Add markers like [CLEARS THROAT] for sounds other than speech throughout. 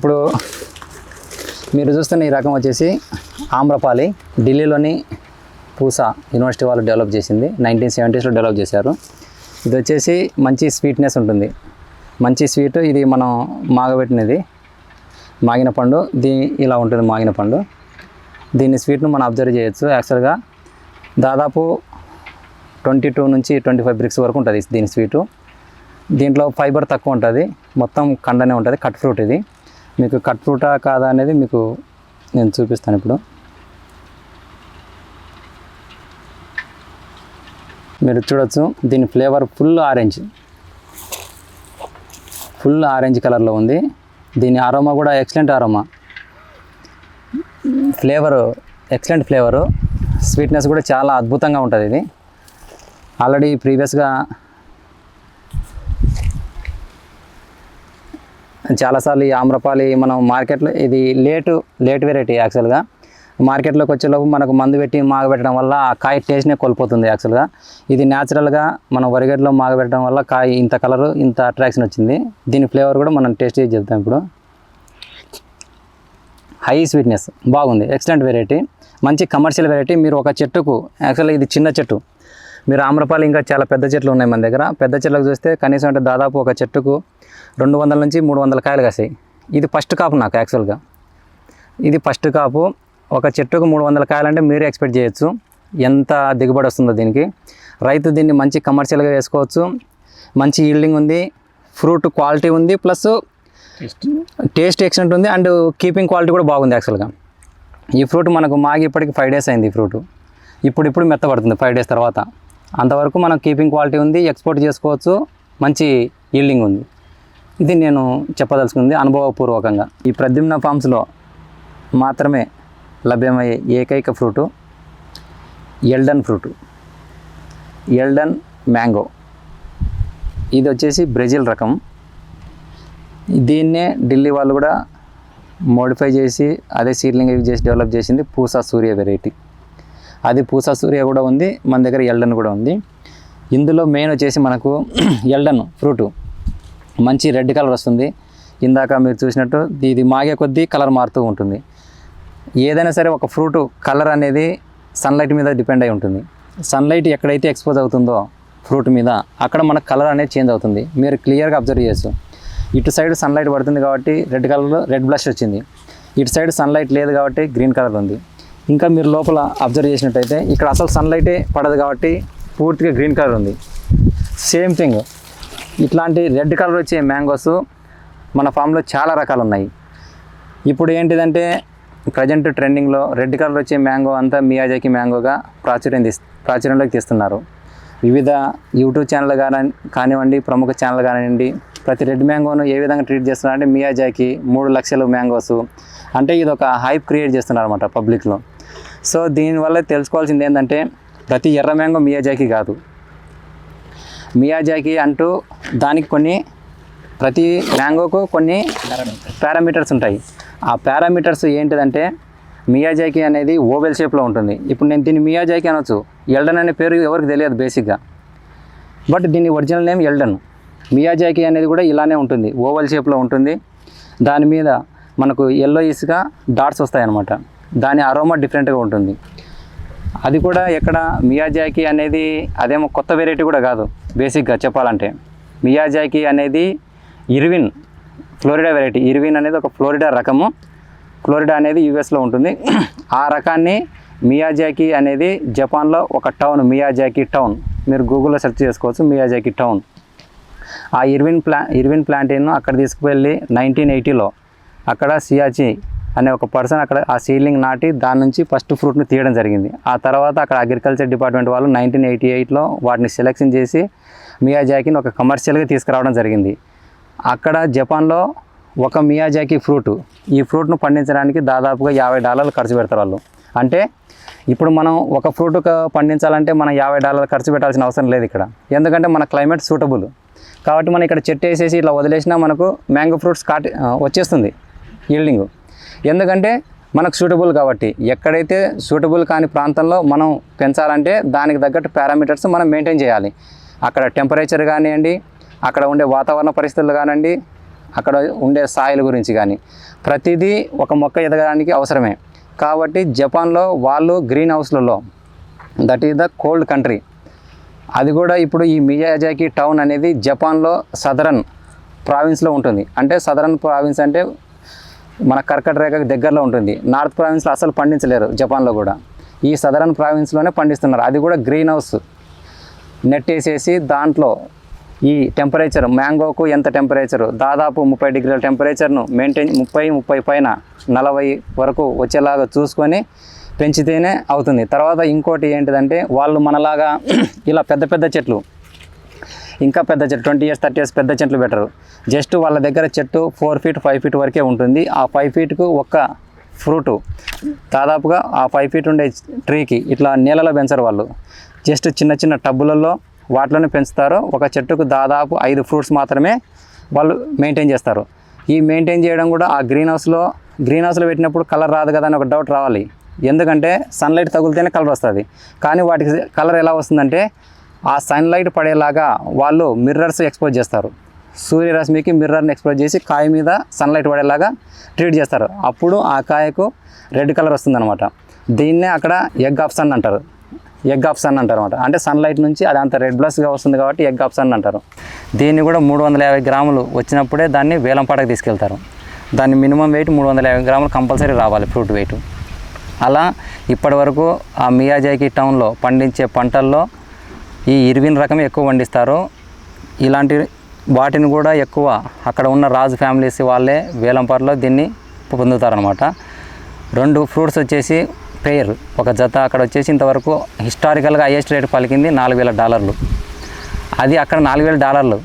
ఇప్పుడు మీరు చూస్తున్న ఈ రకం వచ్చేసి ఆమ్రపాలి ఢిల్లీలోని పూసా యూనివర్సిటీ వాళ్ళు డెవలప్ చేసింది. నైన్టీన్ సెవెంటీస్లో డెవలప్ చేశారు. ఇది వచ్చేసి మంచి స్వీట్నెస్ ఉంటుంది. మంచి స్వీట్ ఇది మనం మాగబెట్టినది. మాగిన పండు దీ ఇలా ఉంటుంది మాగిన పండు. దీని స్వీట్ను మనం అబ్జర్వ్ చేయొచ్చు. యాక్చువల్గా దాదాపు ట్వంటీ టూ నుంచి ట్వంటీ ఫైవ్ బ్రిక్స్ వరకు ఉంటుంది దీని స్వీటు. దీంట్లో ఫైబర్ తక్కువ ఉంటుంది. మొత్తం కండనే ఉంటుంది. కట్ ఫ్రూట్ ఇది. మీకు కట్ ఫ్రూటా కాదా అనేది మీకు నేను చూపిస్తాను ఇప్పుడు. మీరు చూడొచ్చు దీని flavour full orange. Full orange కలర్లో ఉంది. దీని అరోమా కూడా excellent aroma. Flavour excellent flavour. Sweetness కూడా చాలా అద్భుతంగా ఉంటుంది ఇది. ఆల్రెడీ ప్రీవియస్గా చాలాసార్లు ఈ ఆమ్రపాలి మనం మార్కెట్లో ఇది లేటు లేట్ వెరైటీ యాక్చువల్గా. మార్కెట్లోకి వచ్చేలోపు మనకు మందు పెట్టి మాగబెట్టడం వల్ల ఆ కాయ టేస్ట్నే కోల్పోతుంది యాక్చువల్గా. ఇది న్యాచురల్గా మనం వరిగడ్డలో మాగబెట్టడం వల్ల కాయ ఇంత కలరు ఇంత అట్రాక్షన్ వచ్చింది. దీని ఫ్లేవర్ కూడా మనం టేస్ట్ చేసి చెప్తాం ఇప్పుడు. హై స్వీట్నెస్ బాగుంది ఎక్సలెంట్ వెరైటీ. మంచి కమర్షియల్ వెరైటీ మీరు ఒక చెట్టుకు యాక్చువల్గా ఇది చిన్న చెట్టు. మీరు ఆమ్రపాలి ఇంకా చాలా పెద్ద చెట్లు ఉన్నాయి మన దగ్గర. పెద్ద చెట్లకు చూస్తే కనీసం అంటే దాదాపు ఒక చెట్టుకు రెండు వందల నుంచి మూడు వందల కాయలు కాసాయి. ఇది ఫస్ట్ కాపు నాకు యాక్చువల్గా ఇది ఫస్ట్ కాపు. ఒక చెట్టుకు మూడు వందల కాయలంటే మీరే ఎక్స్పెక్ట్ చేయొచ్చు. ఎంత దిగుబడి వస్తుందో దీనికి. రైతు దీన్ని మంచి కమర్షియల్గా వేసుకోవచ్చు. మంచి ఈల్డింగ్ ఉంది. ఫ్రూట్ క్వాలిటీ ఉంది. ప్లస్ టేస్ట్ ఎక్సలెంట్ ఉంది. అండ్ కీపింగ్ క్వాలిటీ కూడా బాగుంది యాక్చువల్గా ఈ ఫ్రూట్ మనకు మాగి ఇప్పటికి ఫైవ్ డేస్ అయింది ఈ ఫ్రూట్ ఇప్పుడు ఇప్పుడు మెత్తపడుతుంది ఫైవ్ డేస్ తర్వాత. అంతవరకు మనం కీపింగ్ క్వాలిటీ ఉంది ఎక్స్పోర్ట్ చేసుకోవచ్చు మంచి ఈల్డింగ్ ఉంది. ఇది నేను చెప్పదలుచుకుంది అనుభవపూర్వకంగా. ఈ ప్రద్యుమ్న ఫామ్స్లో మాత్రమే లభ్యమయ్యే ఏకైక fruit Eldon fruit Eldon mango ఇది వచ్చేసి బ్రెజిల్ రకం. దీన్నే ఢిల్లీ వాళ్ళు కూడా మోడిఫై చేసి అదే సీడ్లింగ్ యూజ్ చేసి డెవలప్ చేసింది పూసా సూర్య వెరైటీ అది పూసా సూర్య కూడా ఉంది మన దగ్గర ఎల్డన్ కూడా ఉంది. ఇందులో మెయిన్ వచ్చేసి మనకు [CLEARS THROAT] ఎల్డన్ ఫ్రూటు మంచి రెడ్ కలర్ వస్తుంది. ఇందాక మీరు చూసినట్టు ఇది మాగే కొద్దీ కలర్ మారుతూ ఉంటుంది. ఏదైనా సరే ఒక ఫ్రూట్ కలర్ అనేది సన్లైట్ మీద డిపెండ్ అయి ఉంటుంది. సన్లైట్ ఎక్కడైతే ఎక్స్పోజ్ అవుతుందో ఫ్రూట్ మీద అక్కడ మనకు కలర్ అనేది చేంజ్ అవుతుంది. మీరు క్లియర్గా అబ్జర్వ్ చేయొచ్చు. ఇటు సైడ్ సన్లైట్ పడుతుంది కాబట్టి రెడ్ కలర్లో రెడ్ బ్లష్ వచ్చింది. ఇటు సైడ్ సన్లైట్ లేదు కాబట్టి గ్రీన్ కలర్ ఉంది. ఇంకా మీరు లోపల అబ్జర్వ్ చేసినట్టయితే ఇక్కడ అసలు సన్లైటే పడదు కాబట్టి పూర్తిగా గ్రీన్ కలర్ ఉంది. సేమ్ థింగ్ ఇట్లాంటి రెడ్ కలర్ వచ్చే మ్యాంగోస్ మన ఫామ్లో చాలా రకాలు ఉన్నాయి. ఇప్పుడు ఏంటిదంటే ప్రజెంట్ ట్రెండింగ్లో రెడ్ కలర్ వచ్చే మ్యాంగో అంతా మియాజాకి మ్యాంగోగా ప్రాచుర్యం తీస్ ప్రాచుర్యంలోకి తీస్తున్నారు. వివిధ యూట్యూబ్ ఛానల్ కానీ కానివ్వండి ప్రముఖ ఛానల్ కానివ్వండి ప్రతి రెడ్ మ్యాంగోను ఏ విధంగా ట్రీట్ చేస్తున్నారు అంటే మియాజాకి మూడు లక్షలు మ్యాంగోస్ అంటే ఇది ఒక హైప్ క్రియేట్ చేస్తున్నారు అనమాట పబ్లిక్లో సో దీనివల్ల తెలుసుకోవాల్సింది ఏంటంటే ప్రతి ఎర్ర మ్యాంగో మియాజాకి కాదు. మియాజాకి అంటూ దానికి కొన్ని ప్రతి మ్యాంగోకు కొన్ని పారామీటర్స్ ఉంటాయి. ఆ పారామీటర్స్ ఏంటిదంటే మియాజాకి అనేది ఓవెల్ షేప్లో ఉంటుంది. ఇప్పుడు నేను దీన్ని మియాజాకి అనొచ్చు. ఎల్డన్ అనే పేరు ఎవరికి తెలియదు బేసిక్గా. బట్ దీని ఒరిజినల్ నేమ్ ఎల్డన్. మియాజాకి అనేది కూడా ఇలానే ఉంటుంది. ఓవల్ షేప్లో ఉంటుంది. దాని మీద మనకు ఎల్లో ఇసుగా డాట్స్ వస్తాయన్నమాట. దాని అరోమా డిఫరెంట్గా ఉంటుంది. అది కూడా ఎక్కడ మియాజాకి అనేది అదేమో కొత్త వెరైటీ కూడా కాదు బేసిక్గా చెప్పాలంటే. మియాజాకి అనేది ఇర్విన్ ఫ్లోరిడా వెరైటీ. ఇర్విన్ అనేది ఒక ఫ్లోరిడా రకము. ఫ్లోరిడా అనేది యూఎస్లో ఉంటుంది. [CLEARS THROAT] ఆ రకాన్ని మియాజాకి అనేది జపాన్లో ఒక టౌన్ మియాజాకి టౌన్. మీరు గూగుల్లో సెర్చ్ చేసుకోవచ్చు మియాజాకి టౌన్. ఆ ఇర్విన్ ప్లా ఇర్విన్ ప్లాంటేను అక్కడ తీసుకువెళ్ళి నైన్టీన్ ఎయిటీలో అక్కడ సియాచి అనే ఒక పర్సన్ అక్కడ ఆ సీలింగ్ నాటి దాని నుంచి ఫస్ట్ ఫ్రూట్ని తీయడం జరిగింది. ఆ తర్వాత అక్కడ అగ్రికల్చర్ డిపార్ట్మెంట్ వాళ్ళు నైన్టీన్ ఎయిటీ ఎయిట్లో వాటిని సెలెక్షన్ చేసి మియాజాకిని ఒక కమర్షియల్గా తీసుకురావడం జరిగింది. అక్కడ జపాన్లో ఒక మియాజాకి ఫ్రూట్ ఈ ఫ్రూట్ను పండించడానికి దాదాపుగా యాభై డాలర్లు ఖర్చు పెడతారు వాళ్ళు. అంటే ఇప్పుడు మనం ఒక ఫ్రూట్ పండించాలంటే మనం యాభై డాలర్లు ఖర్చు పెట్టాల్సిన అవసరం లేదు ఇక్కడ. ఎందుకంటే మన క్లైమేట్ సూటబుల్. కాబట్టి మనం ఇక్కడ చెట్టు వేసేసి ఇట్లా వదిలేసినా మనకు మ్యాంగో ఫ్రూట్స్ కాటి వచ్చేస్తుంది. ఈల్డింగ్. ఎందుకంటే మనకు సూటబుల్ కాబట్టి ఎక్కడైతే సూటబుల్ కాని ప్రాంతంలో మనం పెంచాలంటే దానికి తగ్గట్టు పారామీటర్స్ మనం మెయింటైన్ చేయాలి. అక్కడ టెంపరేచర్ కానివ్వండి అక్కడ ఉండే వాతావరణ పరిస్థితులు కానివ్వండి అక్కడ ఉండే సాయిల గురించి కానీ. ప్రతిదీ ఒక మొక్క ఎదగడానికి అవసరమే. కాబట్టి జపాన్లో వాళ్ళు green హౌస్లలో that is the cold country అది కూడా ఇప్పుడు ఈ మియాజాకి టౌన్ అనేది జపాన్లో సదరన్ ప్రావిన్స్లో ఉంటుంది. అంటే సదరన్ ప్రావిన్స్ అంటే మన కర్కట రేఖకు దగ్గరలో ఉంటుంది. నార్త్ ప్రావిన్స్లో అసలు పండించలేరు జపాన్లో కూడా. ఈ సదరన్ ప్రావిన్స్లోనే పండిస్తున్నారు. అది కూడా గ్రీన్ హౌస్. నెట్ వేసేసి దాంట్లో ఈ టెంపరేచర్ మ్యాంగోకు ఎంత టెంపరేచర్? దాదాపు ముప్పై డిగ్రీల టెంపరేచర్ను మెయింటైన్ ముప్పై ముప్పై పైన నలభై వరకు వచ్చేలాగా చూసుకొని పెంచితేనే అవుతుంది. తర్వాత ఇంకోటి ఏంటిదంటే వాళ్ళు మనలాగా [CLEARS THROAT] ఇలా పెద్ద పెద్ద చెట్లు ఇంకా పెద్ద చెట్టు ట్వంటీ ఇయర్స్ థర్టీ ఇయర్స్ పెద్ద చెట్లు బెటరు జస్ట్ వాళ్ళ దగ్గర చెట్టు ఫోర్ ఫీట్ ఫైవ్ ఫీట్ వరకే ఉంటుంది. ఆ ఫైవ్ ఫీట్కు ఒక్క ఫ్రూటు దాదాపుగా ఆ ఫైవ్ ఫీట్ ఉండే ట్రీకి ఇట్లా నీళ్ళలో పెంచరు వాళ్ళు. జస్ట్ చిన్న చిన్న టబ్బులలో వాటిలోనే పెంచుతారు. ఒక చెట్టుకు దాదాపు ఐదు ఫ్రూట్స్ మాత్రమే వాళ్ళు మెయింటైన్ చేస్తారు. ఈ మెయింటైన్ చేయడం కూడా ఆ గ్రీన్ హౌస్లో గ్రీన్ హౌస్లో పెట్టినప్పుడు కలర్ రాదు కదా అని ఒక డౌట్ రావాలి. ఎందుకంటే సన్లైట్ తగిలితేనే కలర్ వస్తుంది. కానీ వాటికి కలర్ ఎలా వస్తుందంటే ఆ సన్లైట్ పడేలాగా వాళ్ళు మిర్రర్స్ ఎక్స్పోజ్ చేస్తారు. సూర్యరశ్మికి మిర్రర్ని ఎక్స్పోజ్ చేసి కాయ మీద సన్లైట్ పడేలాగా ట్రీట్ చేస్తారు. అప్పుడు ఆ కాయకు రెడ్ కలర్ వస్తుందన్నమాట. దీన్నే అక్కడ ఎగ్ ఆఫ్ సన్ అంటారు. ఎగ్ ఆఫ్ సన్ అంటారు అనమాట అంటే సన్లైట్ నుంచి అది అంత రెడ్ బ్లస్గా వస్తుంది కాబట్టి ఎగ్ ఆఫ్ సన్ అంటారు. దీన్ని కూడా మూడు వందల యాభై గ్రాములు వచ్చినప్పుడే దాన్ని వేలంపాటకు తీసుకెళ్తారు. దాన్ని మినిమం వెయిట్ మూడు వందల యాభై గ్రాములు కంపల్సరీ రావాలి ఫ్రూట్ వెయిట్ అలా ఇప్పటి వరకు ఆ మియాజాకి టౌన్లో పండించే పంటల్లో ఈ ఇర్విన్ రకం ఎక్కువ పండిస్తారు ఇలాంటి వాటిని కూడా ఎక్కువ అక్కడ ఉన్న రాజు ఫ్యామిలీస్ వాళ్ళే వేలంపాటలో దీన్ని పొందుతారనమాట రెండు ఫ్రూట్స్ వచ్చేసి పేర్. ఒక జత అక్కడ వచ్చేసి ఇంతవరకు హిస్టారికల్గా హైయెస్ట్ రేట్ పలికింది నాలుగు వేల డాలర్లు. అది అక్కడ నాలుగు వేల డాలర్లు.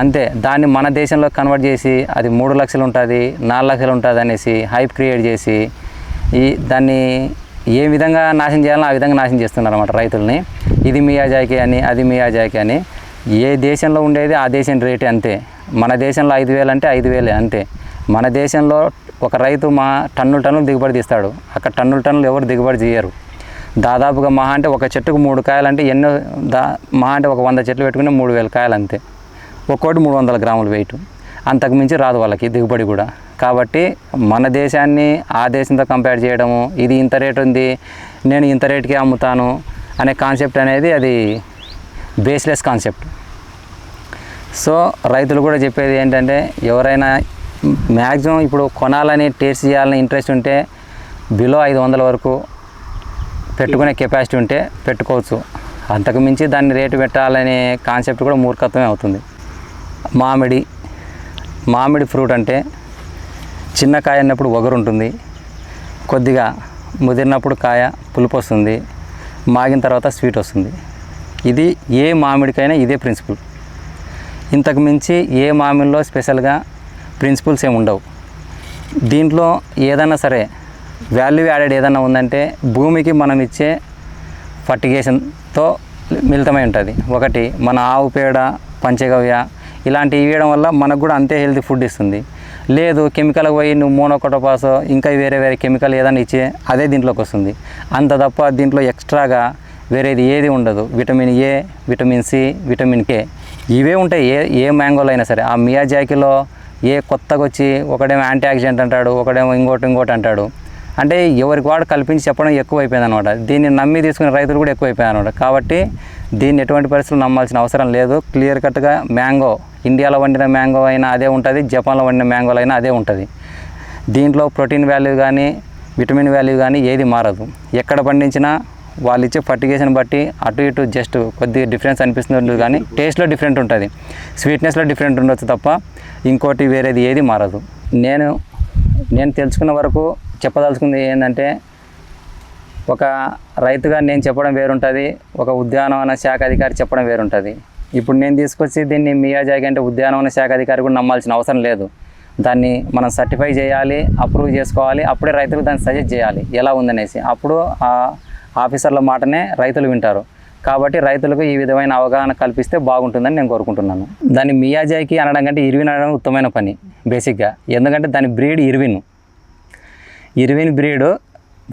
అంతే దాన్ని మన దేశంలో కన్వర్ట్ చేసి అది మూడు లక్షలు ఉంటుంది నాలుగు లక్షలు ఉంటుంది అనేసి హైప్ క్రియేట్ చేసి ఈ దాన్ని ఏ విధంగా నాశనం చేయాలో ఆ విధంగా నాశనం చేస్తున్నారు అనమాట రైతుల్ని. ఇది మియాజాకి అని అది మియాజాకి అని. ఏ దేశంలో ఉండేది ఆ దేశం రేటు అంతే. మన దేశంలో ఐదు వేలు అంటే ఐదు వేలే అంతే. మన దేశంలో ఒక రైతు మా టన్నుల టన్నులు దిగుబడి తీస్తాడు. అక్కడ టన్నుల టన్నులు ఎవరు దిగుబడి చేయరు. దాదాపుగా మహా అంటే ఒక చెట్టుకు మూడు కాయలు అంటే ఎన్నో దా మహా అంటే ఒక వంద చెట్లు పెట్టుకుని మూడు వేల కాయలు అంతే. ఒక్కోటి మూడు వందల గ్రాములు వెయిట్. అంతకుమించి రాదు వాళ్ళకి దిగుబడి కూడా. కాబట్టి మన దేశాన్ని ఆ దేశంతో కంపేర్ చేయడము ఇది ఇంత రేటు ఉంది నేను ఇంత రేటుకి అమ్ముతాను అనే కాన్సెప్ట్ అనేది అది బేస్లెస్ కాన్సెప్ట్. సో రైతులు కూడా చెప్పేది ఏంటంటే ఎవరైనా మ్యాక్సిమం ఇప్పుడు కొనాలని టేస్ట్ చేయాలని ఇంట్రెస్ట్ ఉంటే బిలో ఐదు వందల వరకు పెట్టుకునే కెపాసిటీ ఉంటే పెట్టుకోవచ్చు. అంతకు మించి దాన్ని రేటు పెట్టాలనే కాన్సెప్ట్ కూడా మూర్ఖత్వమే అవుతుంది. మామిడి మామిడి ఫ్రూట్ అంటే చిన్న కాయ అన్నప్పుడు ఒగరు ఉంటుంది కొద్దిగా ముదిరినప్పుడు కాయ పులుపు వస్తుంది. మాగిన తర్వాత స్వీట్ వస్తుంది. ఇది ఏ మామిడికైనా ఇదే ప్రిన్సిపల్. ఇంతకు మించి ఏ మామిడిలో స్పెషల్గా ప్రిన్సిపల్స్ ఏమి ఉండవు. దీంట్లో ఏదైనా సరే వాల్యూ యాడెడ్ ఏదైనా ఉందంటే భూమికి మనం ఇచ్చే ఫర్టిగేషన్తో మిళితమై ఉంటుంది. ఒకటి మన ఆవు పేడ పంచగవ్య ఇలాంటివి ఇవ్వడం వల్ల మనకు కూడా అంతే హెల్తీ ఫుడ్ ఇస్తుంది. లేదు కెమికల్ పోయి నువ్వు మోనోకోటోపాస్ ఇంకా వేరే వేరే కెమికల్ ఏదైనా ఇచ్చే అదే దీంట్లోకి వస్తుంది. అంత తప్ప దీంట్లో ఎక్స్ట్రాగా వేరేది ఏది ఉండదు. Vitamin A vitamin C vitamin K ఇవే ఉంటాయి. ఏ ఏ మ్యాంగోలో అయినా సరే. ఆ మియాజాకిలో ఏ కొత్తగా వచ్చి ఒకడేమో యాంటీ ఆక్సిడెంట్ అంటాడు ఒకడేమో ఇంకోటి ఇంకోటి అంటాడు. అంటే ఎవరికి వాడు కల్పించి చెప్పడం ఎక్కువైపోయింది అనమాట దీన్ని నమ్మి తీసుకునే రైతులు కూడా ఎక్కువైపోయారు అనమాట కాబట్టి దీన్ని ఎటువంటి పరిస్థితులు నమ్మాల్సిన అవసరం లేదు. క్లియర్ కట్గా మ్యాంగో ఇండియాలో వండిన మ్యాంగో అయినా అదే ఉంటుంది జపాన్లో వండిన మ్యాంగోలు అయినా అదే ఉంటుంది. దీంట్లో ప్రోటీన్ వాల్యూ కానీ విటమిన్ వాల్యూ కానీ ఏది మారదు. ఎక్కడ పండించినా వాళ్ళు ఇచ్చే ఫర్టిగేషన్ బట్టి అటు ఇటు జస్ట్ కొద్దిగా డిఫరెన్స్ అనిపిస్తుంది కానీ టేస్ట్లో డిఫరెంట్ ఉంటుంది. స్వీట్నెస్లో డిఫరెంట్ ఉండొచ్చు తప్ప ఇంకోటి వేరేది ఏది మారదు. నేను నేను తెలుసుకున్న వరకు చెప్పదలుచుకుంది ఏంటంటే ఒక రైతుగా నేను చెప్పడం వేరుంటుంది ఒక ఉద్యానవన శాఖ అధికారి చెప్పడం వేరుంటుంది. ఇప్పుడు నేను తీసుకొచ్చి దీన్ని మియాజాగి అంటే ఉద్యానవన శాఖ అధికారి కూడా నమ్మాల్సిన అవసరం లేదు. దాన్ని మనం సర్టిఫై చేయాలి అప్రూవ్ చేసుకోవాలి అప్పుడే రైతులకు దాన్ని సజెస్ట్ చేయాలి. ఎలా ఉందనేసి. అప్పుడు ఆ ఆఫీసర్ల మాటనే రైతులు వింటారు. కాబట్టి రైతులకు ఈ విధమైన అవగాహన కల్పిస్తే బాగుంటుందని నేను కోరుకుంటున్నాను. దాన్ని మియాజాయికి అనడం కంటే ఇర్విన్ అనడం ఉత్తమైన పని బేసిక్గా ఎందుకంటే దాని breed Irwin. Irwin breed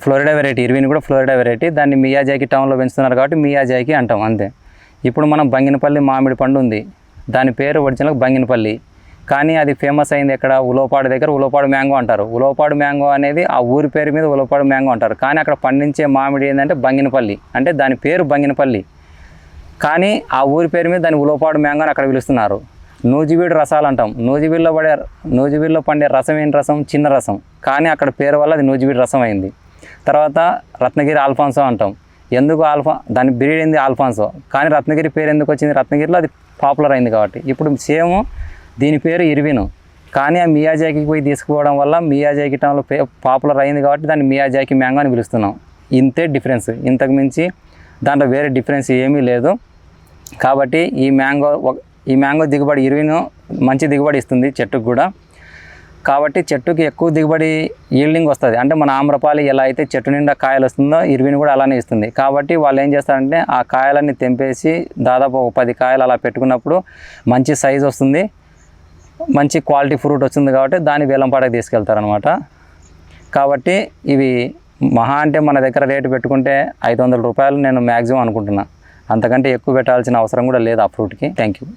Florida variety Irwin కూడా ఫ్లోరిడా వెరైటీ. దాన్ని మియాజాయికి టౌన్లో పెంచుతున్నారు కాబట్టి మియాజాయికి అంటాం అంతే. ఇప్పుడు మనం బంగినపల్లి మామిడి పండు ఉంది. దాని పేరు ఒరిజినల్ బంగినపల్లి. కానీ అది ఫేమస్ అయింది ఎక్కడ? ఉలోపాడు దగ్గర ఉలోపాడు మ్యాంగో అంటారు. ఉలోపాడు మ్యాంగో అనేది ఆ ఊరి పేరు మీద ఉలోపాడు మ్యాంగో అంటారు. కానీ అక్కడ పండించే మామిడి ఏంటంటే బంగినపల్లి. అంటే దాని పేరు బంగినపల్లి. కానీ ఆ ఊరి పేరు మీద దాని ఉలోపాడు మ్యాంగో అని అక్కడ పిలుస్తున్నారు. నూజివీడు రసాలు అంటాం. నూజివీడులో పడే నూజివీడులో పండే రసం ఏంటి రసం? చిన్న రసం. కానీ అక్కడ పేరు వల్ల అది నూజివీడు రసం అయింది. తర్వాత రత్నగిరి ఆల్ఫాన్సో అంటాం. ఎందుకు ఆల్ఫా దాని బ్రీడ్ ఏంది ఆల్ఫాన్సో? కానీ రత్నగిరి పేరు ఎందుకు వచ్చింది? రత్నగిరిలో అది పాపులర్ అయింది కాబట్టి. ఇప్పుడు సేమ్ దీని పేరు ఇర్విన్. కానీ ఆ మియాజాకి పోయి తీసుకుపోవడం వల్ల మియాజాకి టౌన్లో పే పాపులర్ అయింది కాబట్టి దాన్ని మియాజాకి మ్యాంగో అని పిలుస్తున్నాం. ఇంతే డిఫరెన్స్ ఇంతకు మించి దాంట్లో వేరే డిఫరెన్స్ ఏమీ లేదు. కాబట్టి ఈ మ్యాంగో ఈ మ్యాంగో దిగుబడి ఇరువిను మంచి దిగుబడి ఇస్తుంది చెట్టుకు కూడా. కాబట్టి చెట్టుకి ఎక్కువ దిగుబడి ఈల్డింగ్ వస్తుంది. అంటే మన ఆమ్రపాలి ఎలా అయితే చెట్టు నిండా కాయలు వస్తుందో ఇరువిని కూడా అలానే ఇస్తుంది. కాబట్టి వాళ్ళు ఏం చేస్తారంటే ఆ కాయలన్నీ తెంపేసి దాదాపు ఒక పది కాయలు అలా పెట్టుకున్నప్పుడు మంచి సైజ్ వస్తుంది. మంచి క్వాలిటీ ఫ్రూట్ వస్తుంది కాబట్టి దాన్ని వేలంపాటకు తీసుకెళ్తారనమాట కాబట్టి ఇవి మహా అంటే మన దగ్గర రేటు పెట్టుకుంటే ఐదు వందల రూపాయలు నేను మ్యాక్సిమం అనుకుంటున్నాను అంతకంటే ఎక్కువ పెట్టాల్సిన అవసరం కూడా లేదు ఆ ఫ్రూట్కి థ్యాంక్ యూ